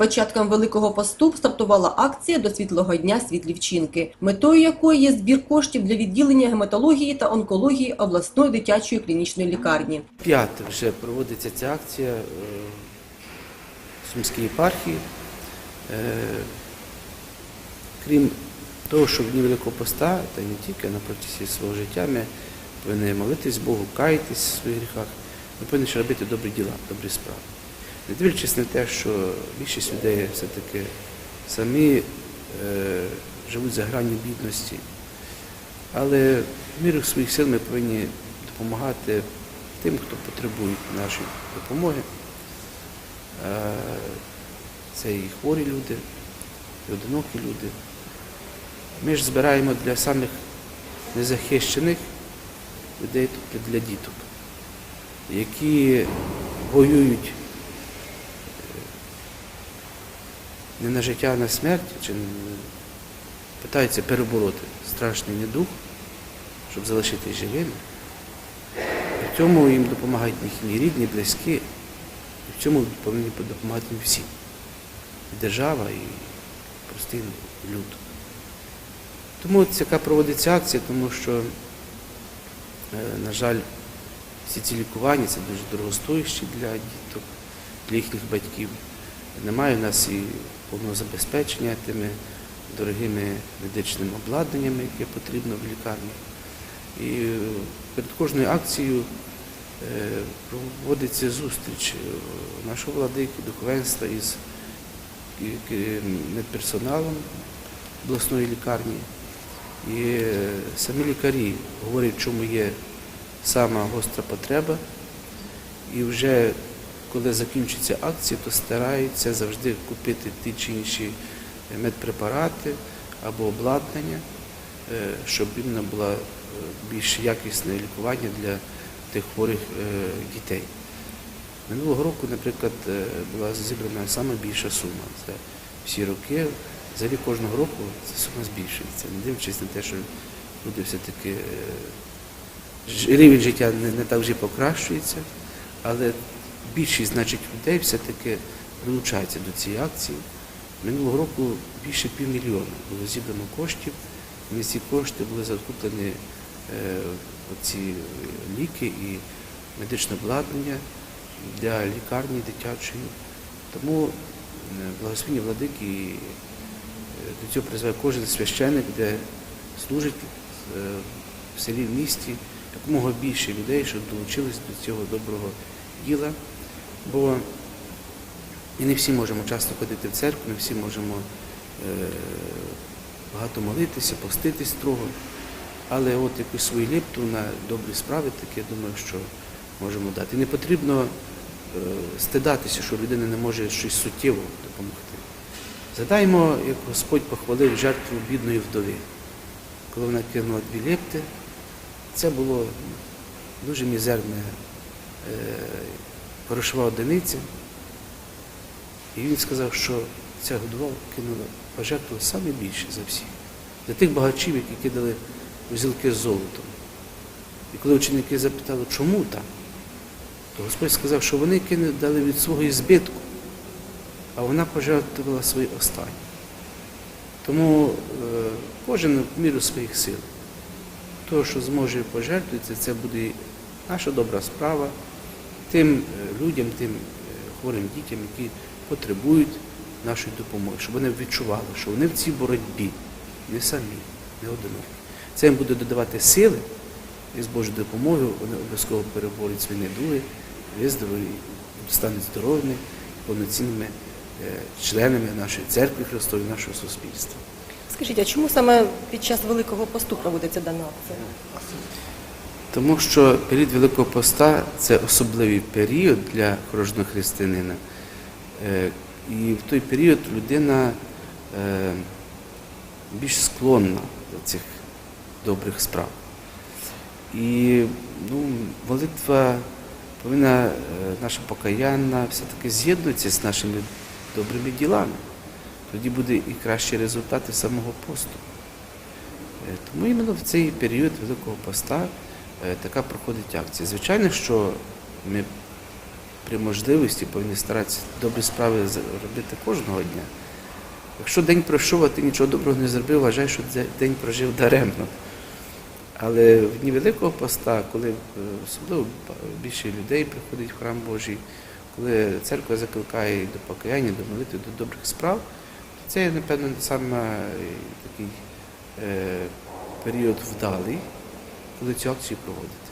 початком Великого посту стартувала акція до світлого дня світлі вчинки, метою якої є збір коштів для відділення гематології та онкології обласної дитячої клінічної лікарні. П'яте вже проводиться ця акція е, в Сумській єпархії. Е, Крім того, що в дні Великого Поста, та не тільки на протязі свого життя, ми повинні молитись Богу, каятись в своїх гріхах, ми повинні ще робити добрі діла, добрі справи. Не дивлячись на те, що більшість людей все-таки самі е, живуть за гранню бідності, але в міру своїх сил ми повинні допомагати тим, хто потребує нашої допомоги. Е, Це і хворі люди, і одинокі люди. Ми ж збираємо для самих незахищених людей, тобто для діток, які воюють е, не на життя, а на смерть, чи питаються перебороти страшний недух, щоб залишитись живими. В цьому їм допомагають їхні рідні, близькі, і в цьому повинні допомагати всі. І держава, і простий люд. Тому ця проводиться акція, тому що, е, на жаль, всі ці лікування це дуже дорогостоящі для діток, для їхніх батьків. Немає в нас і повного забезпечення тими дорогими медичними обладнаннями, яке потрібно в лікарні. І е, перед кожною акцією е, проводиться зустріч е, нашого владики, духовенства із медперсоналом обласної лікарні. І самі лікарі говорять, в чому є сама гостра потреба. І вже коли закінчиться акція, то стараються завжди купити ті чи інші медпрепарати або обладнання, е, щоб іменно було е, більш якісне лікування для тих хворих е, дітей. Минулого року, наприклад, була зібрана саме більша сума. Це всі роки. Взагалі кожного року ця сума збільшується, не дивлячись на те, що люди все-таки рівень життя не так вже покращується, але більшість значить, людей все-таки долучається до цієї акції. Минулого року більше півмільйона було зібрано коштів. На ці кошти були закуплені е, ці ліки і медичне обладнання для лікарні дитячої. Тому е, благословіння владики е, до цього призває кожен священник, де служить в селі, в місті, якомога більше людей, щоб долучились до цього доброго діла. Бо і не всі можемо часто ходити в церкву, не всі можемо е, багато молитися, поститись строго. Але от якусь свою ліпту на добрі справи, таке, я думаю, що можемо дати. Не потрібно е, стидатися, що людина не може щось суттєво допомогти. Згадаємо, як Господь похвалив жертву бідної вдови. Коли вона кинула дві лепти, це було дуже мізерне е, грошова одиниця. І він сказав, що ця годова кинула пожертву саме більше за всіх. За тих багачів, які кидали узілки з золотом. І коли ученики запитали, чому так, то Господь сказав, що вони кинули дали від свого збитку, а вона пожертвувала свої останні. Тому е, кожен в міру своїх сил. Того, що зможе пожертвувати, це буде наша добра справа тим е, людям, тим е, хворим дітям, які потребують нашої допомоги, щоб вони відчували, що вони в цій боротьбі не самі, не одинокі. Це їм буде додавати сили, і з Божою допомогою вони обов'язково переборють свої недуги, виздорові, стануть здоровими, повноцінними е, членами нашої церкви Христової, нашого суспільства. Скажіть, а чому саме під час Великого посту проводиться дана акція? Тому що період Великого Поста це особливий період для кожного християнина. Е, І в той період людина е, більш склонна до цих добрих справ. І ну, молитва повинна, е, наша покаянна, все-таки з'єднується з нашими добрими ділами. Тоді буде і кращі результати самого посту. Тому іменно в цей період Великого Поста така проходить акція. Звичайно, що ми при можливості повинні старатися добрі справи робити кожного дня. Якщо день пройшов, а ти нічого доброго не зробив, вважай, що день прожив даремно. Але в дні Великого Поста, коли е, особливо більше людей приходить в храм Божий, коли церква закликає до покаяння, до молитви, до добрих справ, то це, напевно, саме е, такий е, період вдалий, коли цю акцію проводити.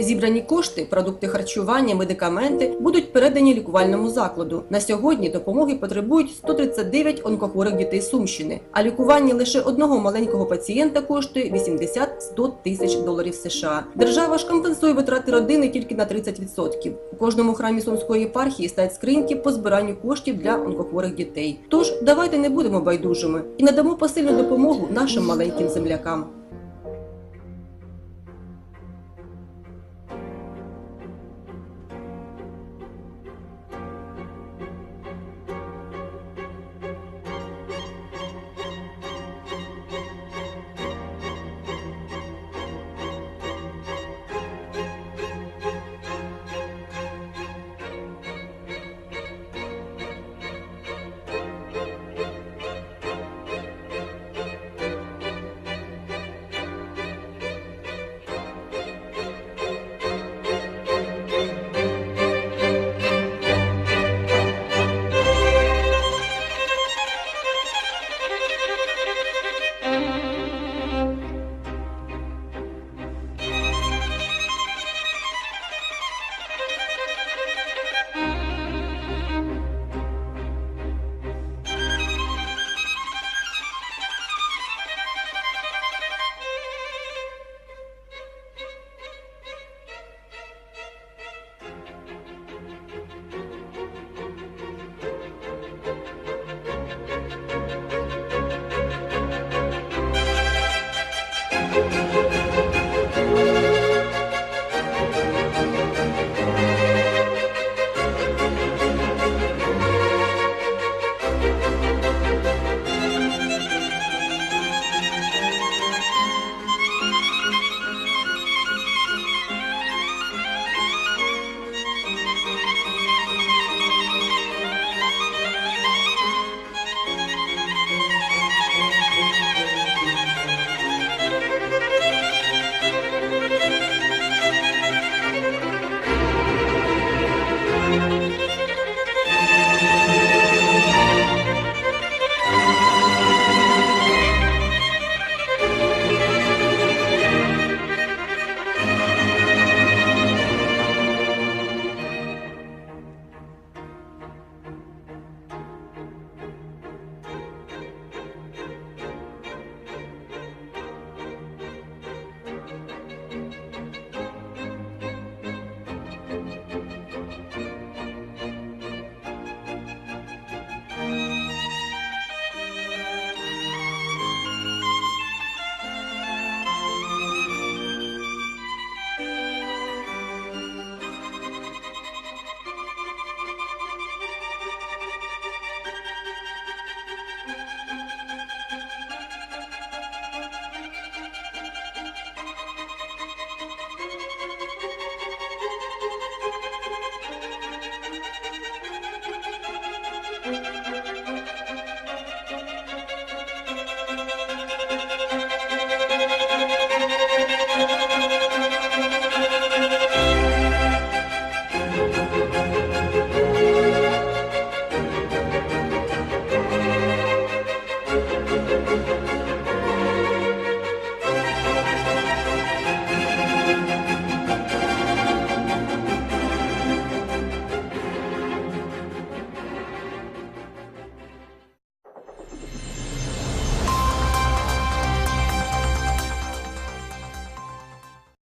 Зібрані кошти, продукти харчування, медикаменти будуть передані лікувальному закладу. На сьогодні допомоги потребують 139 онкохворих дітей Сумщини, а лікування лише одного маленького пацієнта коштує 80-100 тисяч доларів США. Держава ж компенсує витрати родини тільки на 30%. У кожному храмі Сумської єпархії стають скриньки по збиранню коштів для онкохворих дітей. Тож давайте не будемо байдужими і надамо посильну допомогу нашим маленьким землякам.